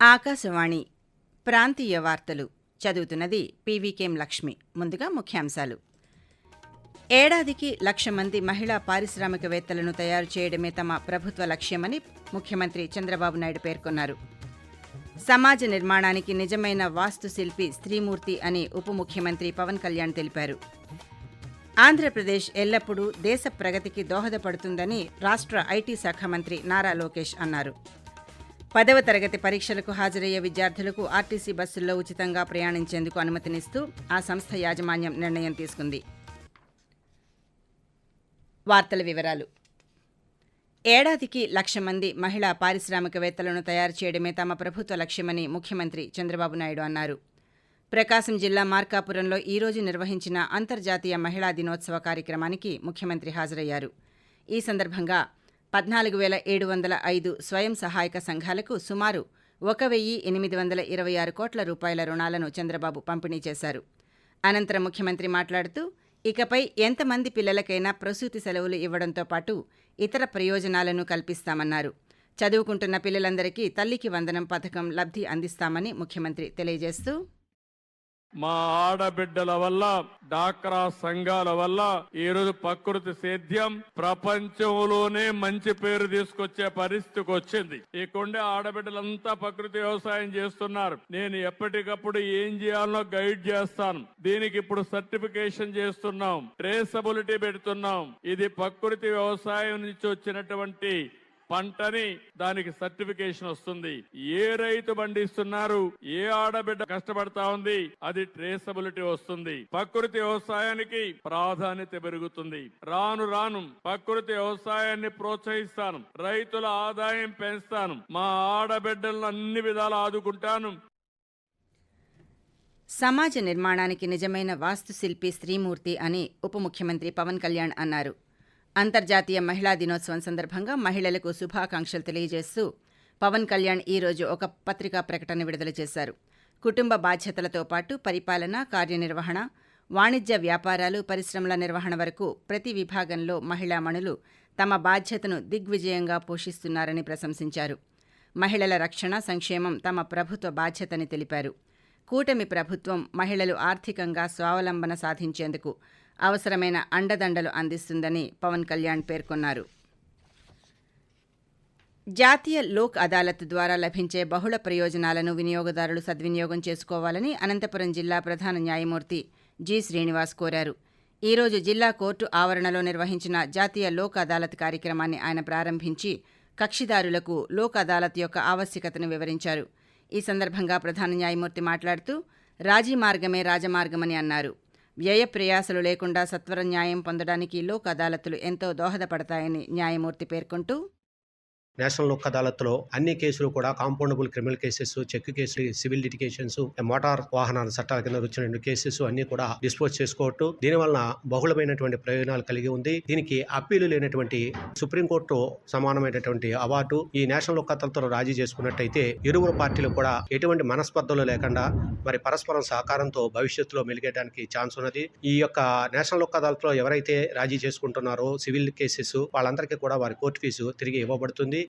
ఆకాశవాణి ప్రాంతీయ వార్తలు చదువుతున్నది పీవీకేం లక్ష్మి. ముందుగా ముఖ్యాంశాలు. ఏడాదికి లక్ష మంది మహిళా పారిశ్రామికవేత్తలను తయారు చేయడమే తమ ప్రభుత్వ లక్ష్యమని ముఖ్యమంత్రి చంద్రబాబు నాయుడు పేర్కొన్నారు. సమాజ నిర్మాణానికి నిజమైన వాస్తుశిల్పి స్త్రీమూర్తి అని ఉప ముఖ్యమంత్రి పవన్ కళ్యాణ్ తెలిపారు. ఆంధ్రప్రదేశ్ ఎల్లప్పుడూ దేశ ప్రగతికి దోహదపడుతుందని రాష్ట్ర ఐటీ శాఖ మంత్రి నారా లోకేష్ అన్నారు. పదవ తరగతి పరీక్షలకు హాజరయ్యే విద్యార్థులకు ఆర్టీసీ బస్సుల్లో ఉచితంగా ప్రయాణించేందుకు అనుమతినిస్తూ ఆ సంస్థ యాజమాన్యం నిర్ణయం తీసుకుంది. వార్తల వివరాలు. ఏడాదికి లక్ష మంది మహిళా పారిశ్రామికవేత్తలను తయారు చేయడమే తమ ప్రభుత్వ లక్ష్యమని ముఖ్యమంత్రి చంద్రబాబు నాయుడు అన్నారు. ప్రకాశం జిల్లా మార్కాపురంలో ఈ రోజు నిర్వహించిన అంతర్జాతీయ మహిళా దినోత్సవ కార్యక్రమానికి ముఖ్యమంత్రి హాజరయ్యారు. ఈ సందర్భంగా పద్నాలుగు వేల ఏడు వందల ఐదు స్వయం సహాయక సంఘాలకు సుమారు ఒక వెయ్యి ఎనిమిది వందల ఇరవై ఆరు కోట్ల రూపాయల రుణాలను చంద్రబాబు పంపిణీ చేశారు. అనంతరం ముఖ్యమంత్రి మాట్లాడుతూ ఇకపై ఎంతమంది పిల్లలకైనా ప్రసూతి సెలవులు ఇవ్వడంతో పాటు ఇతర ప్రయోజనాలను కల్పిస్తామన్నారు. చదువుకుంటున్న పిల్లలందరికీ తల్లికి వందనం పథకం లబ్ధి అందిస్తామని ముఖ్యమంత్రి తెలియజేస్తూ మా ఆడబిడ్డల వల్ల డాక్రా సంఘాల వల్ల ఈ రోజు ప్రకృతి సేద్యం ప్రపంచంలోనే మంచి పేరు తీసుకొచ్చే పరిస్థితికి వచ్చింది. ఇక్కడుండే ఆడబిడ్డలంతా ప్రకృతి వ్యవసాయం చేస్తున్నారు. నేను ఎప్పటికప్పుడు ఏం చేయాలో గైడ్ చేస్తాను. దీనికి ఇప్పుడు సర్టిఫికేషన్ చేస్తున్నాం. ట్రేసబిలిటీ పెడుతున్నాం. ఇది ప్రకృతి వ్యవసాయం నుంచి వచ్చినటువంటి పంటని దానికి సర్టిఫికేషన్ వస్తుంది. ఏ రైతు పండిస్తున్నారు ఏ ఆడబిడ్డ కష్టపడతా ఉంది అది ట్రేసబిలిటీ వస్తుంది. ప్రకృతి వ్యవసాయానికి ప్రాధాన్యత పెరుగుతుంది. రాను రాను ప్రకృతి వ్యవసాయాన్ని ప్రోత్సహిస్తాను రైతుల ఆదాయం పెంచుతాను మా ఆడబిడ్డలను అన్ని విధాలు ఆదుకుంటాను. సమాజ నిర్మాణానికి నిజమైన వాస్తుశిల్పి శ్రీమూర్తి అని ఉప ముఖ్యమంత్రి పవన్ కళ్యాణ్ అన్నారు. అంతర్జాతీయ మహిళా దినోత్సవం సందర్భంగా మహిళలకు శుభాకాంక్షలు తెలియజేస్తూ పవన్ కళ్యాణ్ ఈరోజు ఒక పత్రికా ప్రకటన విడుదల చేశారు. కుటుంబ బాధ్యతలతో పాటు పరిపాలన కార్యనిర్వహణ వాణిజ్య వ్యాపారాలు పరిశ్రమల నిర్వహణ వరకు ప్రతి విభాగంలో మహిళామణులు తమ బాధ్యతను దిగ్విజయంగా పోషిస్తున్నారని ప్రశంసించారు. మహిళల రక్షణ సంక్షేమం తమ ప్రభుత్వ బాధ్యతని తెలిపారు. కూటమి ప్రభుత్వం మహిళలు ఆర్థికంగా స్వావలంబన సాధించేందుకు అవసరమైన అండదండలు అందిస్తుందని పవన్ కళ్యాణ్ పేర్కొన్నారు. జాతీయ లోక్ అదాలత్ ద్వారా లభించే బహుళ ప్రయోజనాలను వినియోగదారులు సద్వినియోగం చేసుకోవాలని అనంతపురం జిల్లా ప్రధాన న్యాయమూర్తి జి. శ్రీనివాస్ కోరారు. ఈరోజు జిల్లా కోర్టు ఆవరణలో నిర్వహించిన జాతీయ లోక్ అదాలత్ కార్యక్రమాన్ని ఆయన ప్రారంభించి కక్షిదారులకు లోక్ అదాలత్ యొక్క ఆవశ్యకతను వివరించారు. ఈ సందర్భంగా ప్రధాన న్యాయమూర్తి మాట్లాడుతూ రాజీ మార్గమే రాజమార్గమని అన్నారు. వ్యయ ప్రయాసలు లేకుండా సత్వర న్యాయం పొందడానికి లోక్ అదాలతులు ఎంతో దోహదపడతాయని న్యాయమూర్తి పేర్కొంటూ నేషనల్ లోక్ అదాలత్లో అన్ని కేసులు కూడా కాంపౌండబుల్ క్రిమినల్ కేసెస్ చెక్ కేసులు సివిల్ లిటికేషన్స్ మోటార్ వాహనాల చట్టాల కింద వచ్చిన రెండు కేసెస్ అన్ని కూడా డిస్పోజ్ చేసుకోవచ్చు దీనివల్ల బహుళమైనటువంటి ప్రయోజనాలు కలిగి ఉంది. దీనికి అప్పీలు లేనటువంటి సుప్రీంకోర్టు సమానమైనటువంటి అవార్డు ఈ నేషనల్ లోక్ అదాలత్లో రాజీ చేసుకున్నట్టయితే ఇరువురు పార్టీలు కూడా ఎటువంటి మనస్పర్ధలు లేకుండా మరి పరస్పరం సహకారంతో భవిష్యత్తులో మెలిగేయడానికి ఛాన్స్ ఉన్నది. ఈ యొక్క నేషనల్ లోక్ అదాలత్లో ఎవరైతే రాజీ చేసుకుంటున్నారో సివిల్ కేసెస్ వాళ్ళందరికీ కూడా వారి కోర్టు ఫీజు తిరిగి ఇవ్వబడుతుంది.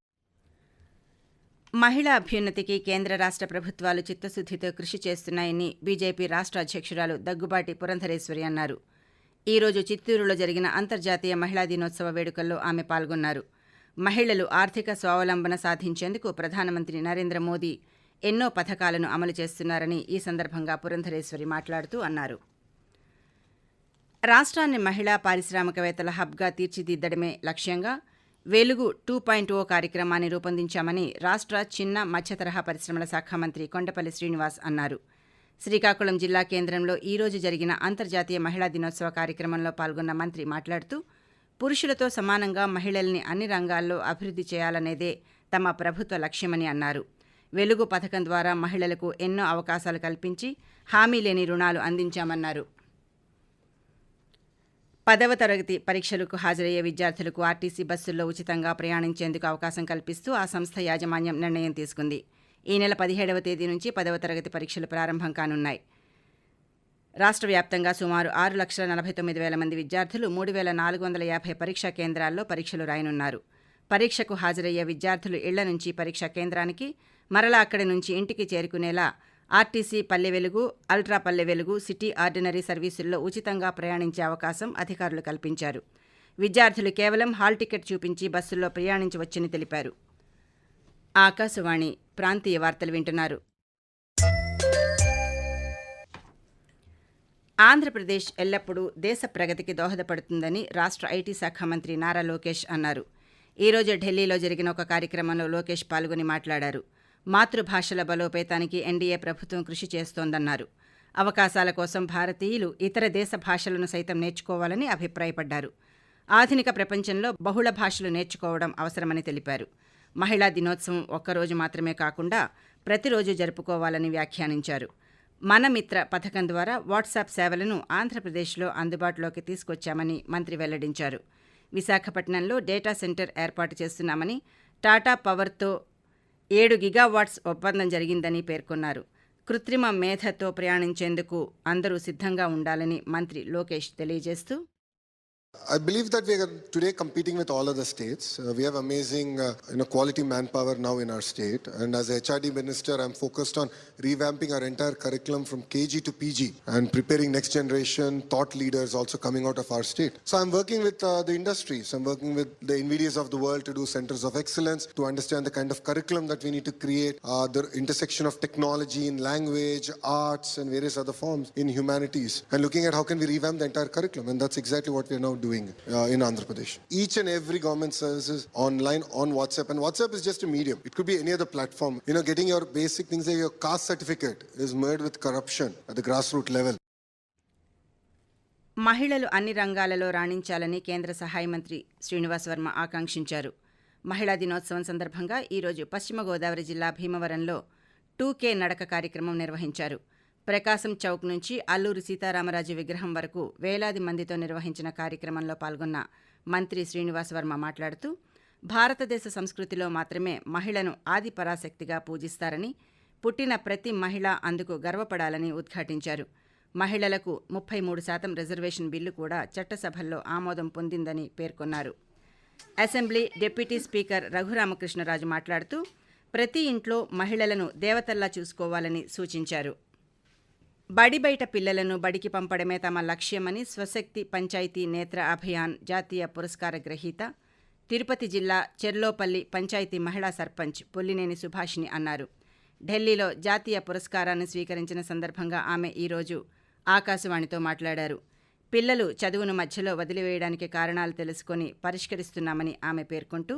మహిళా అభ్యున్నతికి కేంద్ర రాష్ట్ర ప్రభుత్వాలు చిత్తశుద్దితో కృషి చేస్తున్నాయని బీజేపీ రాష్ట్ర అధ్యక్షురాలు దగ్గుబాటి పురంధరేశ్వరి అన్నారు. ఈరోజు చిత్తూరులో జరిగిన అంతర్జాతీయ మహిళా దినోత్సవ వేడుకల్లో ఆమె పాల్గొన్నారు. మహిళలు ఆర్థిక స్వావలంబన సాధించేందుకు ప్రధానమంత్రి నరేంద్ర మోదీ ఎన్నో పథకాలను అమలు చేస్తున్నారని ఈ సందర్భంగా పురంధరేశ్వరి మాట్లాడుతూ అన్నారు. రాష్ట్రాన్ని మహిళా పారిశ్రామికవేత్తల హబ్గా తీర్చిదిద్దడమే లక్ష్యంగా వెలుగు టూ పాయింట్ ఓ కార్యక్రమాన్ని రూపొందించామని రాష్ట్ర చిన్న మధ్య తరహా పరిశ్రమల శాఖ మంత్రి కొండపల్లి శ్రీనివాస్ అన్నారు. శ్రీకాకుళం జిల్లా కేంద్రంలో ఈరోజు జరిగిన అంతర్జాతీయ మహిళా దినోత్సవ కార్యక్రమంలో పాల్గొన్న మంత్రి మాట్లాడుతూ పురుషులతో సమానంగా మహిళల్ని అన్ని రంగాల్లో అభివృద్ధి చేయాలనేదే తమ ప్రభుత్వ లక్ష్యమని అన్నారు. వెలుగు పథకం ద్వారా మహిళలకు ఎన్నో అవకాశాలు కల్పించి హామీ లేని రుణాలు అందించామన్నారు. పదవ తరగతి పరీక్షలకు హాజరయ్యే విద్యార్థులకు ఆర్టీసీ బస్సుల్లో ఉచితంగా ప్రయాణించేందుకు అవకాశం కల్పిస్తూ ఆ సంస్థ యాజమాన్యం నిర్ణయం తీసుకుంది. ఈ నెల పదిహేడవ తేదీ నుంచి పదవ తరగతి పరీక్షలు ప్రారంభం కానున్నాయి. రాష్ట్ర వ్యాప్తంగా సుమారు ఆరు లక్షల నలభై తొమ్మిది వేల మంది విద్యార్థులు మూడు వేల నాలుగు వందల యాభై పరీక్షా కేంద్రాల్లో పరీక్షలు రాయనున్నారు. పరీక్షకు హాజరయ్యే విద్యార్థులు ఇళ్ళ నుంచి పరీక్షా కేంద్రానికి మరలా అక్కడి నుంచి ఇంటికి చేరుకునేలా RTC Palle Velugu ultra Palle Velugu city ordinary సర్వీసుల్లో ఉచితంగా ప్రయాణించే అవకాశం అధికారులు కల్పించారు. విద్యార్థులు కేవలం హాల్ టికెట్ చూపించి బస్సుల్లో ప్రయాణించవచ్చని తెలిపారు. ఆకాశవాణి ప్రాంతీయ వార్తలు వింటున్నారు. ఆంధ్రప్రదేశ్ ఎల్లప్పుడూ దేశ ప్రగతికి దోహదపడుతుందని రాష్ట్ర ఐటీ శాఖ మంత్రి నారా లోకేష్ అన్నారు. ఈరోజు ఢిల్లీలో జరిగిన ఒక కార్యక్రమంలో లోకేష్ పాల్గొని మాట్లాడారు. మాతృభాషల బలోపేతానికి ఎన్డీఏ ప్రభుత్వం కృషి చేస్తోందన్నారు. అవకాశాల కోసం భారతీయులు ఇతర దేశ భాషలను సైతం నేర్చుకోవాలని అభిప్రాయపడ్డారు. ఆధునిక ప్రపంచంలో బహుళ భాషలు నేర్చుకోవడం అవసరమని తెలిపారు. మహిళా దినోత్సవం ఒక్కరోజు మాత్రమే కాకుండా ప్రతిరోజు జరుపుకోవాలని వ్యాఖ్యానించారు. మనమిత్ర పథకం ద్వారా వాట్సాప్ సేవలను ఆంధ్రప్రదేశ్లో అందుబాటులోకి తీసుకొచ్చామని మంత్రి వెల్లడించారు. విశాఖపట్నంలో డేటా సెంటర్ ఏర్పాటు చేస్తున్నామని టాటా పవర్తో ఏడు గిగావాట్స్ ఒప్పందం జరిగిందని పేర్కొన్నారు. కృత్రిమ మేధతో ప్రయాణించేందుకు అందరూ సిద్ధంగా ఉండాలని మంత్రి లోకేష్ తెలియజేస్తూ I believe that we are today competing with all other states. Uh, we have amazing, uh, you know, quality manpower now in our state. And as HRD minister, I'm focused on revamping our entire curriculum from KG to PG and preparing next generation thought leaders also coming out of our state. So I'm working with uh, the industries. I'm working with the NVIDIAs of the world to do centers of excellence, to understand the kind of curriculum that we need to create, uh, the intersection of technology in language, arts, and various other forms in humanities, and looking at how can we revamp the entire curriculum. And that's exactly what we are now doing uh, in Andhra Pradesh. Each and every government services online on WhatsApp, and WhatsApp is just a medium. It could be any other platform. You know, getting your basic things like your caste certificate is made with corruption at the grassroots level. మహిళలు అన్ని రంగాలలో రాణించాలని కేంద్ర సహాయ మంత్రి శ్రీనివాస్ వర్మ ఆకాంక్షించారు మహిళా దినోత్సవం సందర్భంగా ఈరోజు పశ్చిమ గోదావరి జిల్లా భీమవరంలో టూ కే నడక కార్యక్రమం నిర్వహించారు ప్రకాశం చౌక్ నుంచి అల్లూరి సీతారామరాజు విగ్రహం వరకు వేలాది మందితో నిర్వహించిన కార్యక్రమంలో పాల్గొన్న మంత్రి శ్రీనివాసవర్మ మాట్లాడుతూ భారతదేశ సంస్కృతిలో మాత్రమే మహిళను ఆది పరాశక్తిగా పూజిస్తారని పుట్టిన ప్రతి మహిళ అందుకు గర్వపడాలని ఉద్ఘాటించారు. మహిళలకు ముప్పై మూడు శాతం రిజర్వేషన్ బిల్లు కూడా చట్టసభల్లో ఆమోదం పొందిందని పేర్కొన్నారు. అసెంబ్లీ డిప్యూటీ స్పీకర్ రఘురామకృష్ణరాజు మాట్లాడుతూ ప్రతి ఇంట్లో మహిళలను దేవతల్లా చూసుకోవాలని సూచించారు. బడి బయట పిల్లలను బడికి పంపడమే తమ లక్ష్యమని స్వశక్తి పంచాయతీ నేత్ర అభియాన్ జాతీయ పురస్కార గ్రహీత తిరుపతి జిల్లా చెర్లోపల్లి పంచాయతీ మహిళా సర్పంచ్ పుల్లినేని సుభాషిణి అన్నారు. ఢిల్లీలో జాతీయ పురస్కారాన్ని స్వీకరించిన సందర్భంగా ఆమె ఈరోజు ఆకాశవాణితో మాట్లాడారు. పిల్లలు చదువును మధ్యలో వదిలివేయడానికి కారణాలు తెలుసుకొని పరిష్కరిస్తున్నామని ఆమె పేర్కొంటూ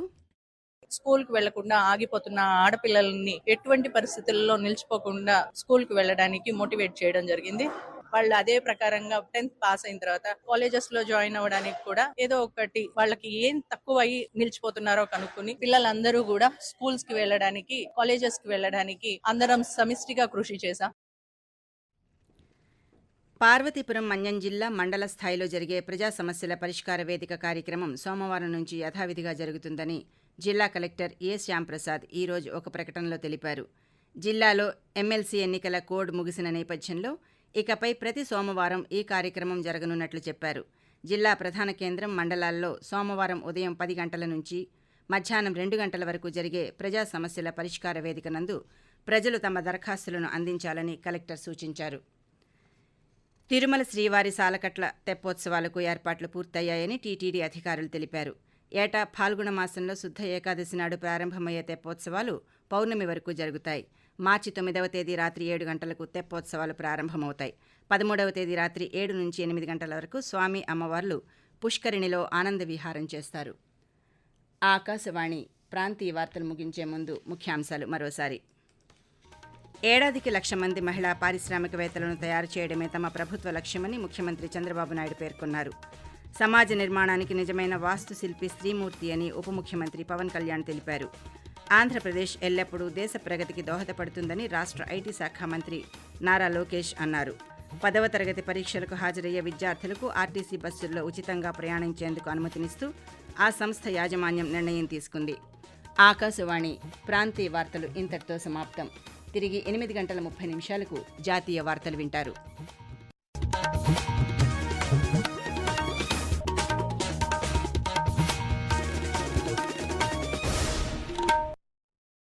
స్కూల్కు వెళ్ళకుండా ఆగిపోతున్న ఆడపిల్లల్ని ఎటువంటి పరిస్థితుల్లో నిలిచిపోకుండా స్కూల్కు వెళ్ళడానికి మోటివేట్ చేయడం జరిగింది. వాళ్ళు అదే ప్రకారంగా టెన్త్ పాస్ అయిన తర్వాత కాలేజెస్లో జాయిన్ అవ్వడానికి కూడా ఏదో ఒకటి వాళ్ళకి ఏం తక్కువ అయ్యి నిలిచిపోతున్నారో కనుక్కుని పిల్లలందరూ కూడా స్కూల్స్కి వెళ్ళడానికి కాలేజెస్కి వెళ్ళడానికి అందరం సమిష్టిగా కృషి చేశాం. పార్వతీపురం మన్యం జిల్లా మండల స్థాయిలో జరిగే ప్రజా సమస్యల పరిష్కార వేదిక కార్యక్రమం సోమవారం నుంచి యథావిధిగా జరుగుతుందని జిల్లా కలెక్టర్ ఏ శ్యాంప్రసాద్ ఈరోజు ఒక ప్రకటనలో తెలిపారు. జిల్లాలో ఎమ్మెల్సీ ఎన్నికల కోడ్ ముగిసిన నేపథ్యంలో ఇకపై ప్రతి సోమవారం ఈ కార్యక్రమం జరగనున్నట్లు చెప్పారు. జిల్లా ప్రధాన కేంద్రం మండలాల్లో సోమవారం ఉదయం పది గంటల నుంచి మధ్యాహ్నం రెండు గంటల వరకు జరిగే ప్రజా సమస్యల పరిష్కార వేదిక నందు ప్రజలు తమ దరఖాస్తులను అందించాలని కలెక్టర్ సూచించారు. తిరుమల శ్రీవారి సాలకట్ల తెప్పోత్సవాలకు ఏర్పాట్లు పూర్తయ్యాయని టీటీడీ అధికారులు తెలిపారు. ఏటా ఫాల్గుణ మాసంలో శుద్ధ ఏకాదశి నాడు ప్రారంభమయ్యే తెప్పోత్సవాలు పౌర్ణమి వరకు జరుగుతాయి. మార్చి తొమ్మిదవ తేదీ రాత్రి ఏడు గంటలకు తెప్పోత్సవాలు ప్రారంభమవుతాయి. పదమూడవ తేదీ రాత్రి ఏడు నుంచి ఎనిమిది గంటల వరకు స్వామి అమ్మవార్లు పుష్కరిణిలో ఆనంద విహారం చేస్తారు. ఆకాశవాణి ప్రాంతీయ వార్తలు ముగించే ముందు ముఖ్యాంశాలు మరోసారి. ఏడాదికి లక్ష మంది మహిళా పారిశ్రామికవేత్తలను తయారు చేయడమే తమ ప్రభుత్వ లక్ష్యమని ముఖ్యమంత్రి చంద్రబాబు నాయుడు పేర్కొన్నారు. సమాజ నిర్మాణానికి నిజమైన వాస్తుశిల్పి స్త్రీమూర్తి అని ఉప ముఖ్యమంత్రి పవన్ కళ్యాణ్ తెలిపారు. ఆంధ్రప్రదేశ్ ఎల్లప్పుడూ దేశ ప్రగతికి దోహదపడుతుందని రాష్ట్ర ఐటీ శాఖ మంత్రి నారా లోకేష్ అన్నారు. పదవ తరగతి పరీక్షలకు హాజరయ్యే విద్యార్థులకు ఆర్టీసీ బస్సుల్లో ఉచితంగా ప్రయాణించేందుకు అనుమతినిస్తూ ఆ సంస్థ యాజమాన్యం నిర్ణయం తీసుకుంది. ఆకాశవాణి ప్రాంతీయ వార్తలు ఇంతటితో సమాప్తం. తిరిగి ఎనిమిది గంటల ముప్పై నిమిషాలకు జాతీయ వార్తలు వింటారు.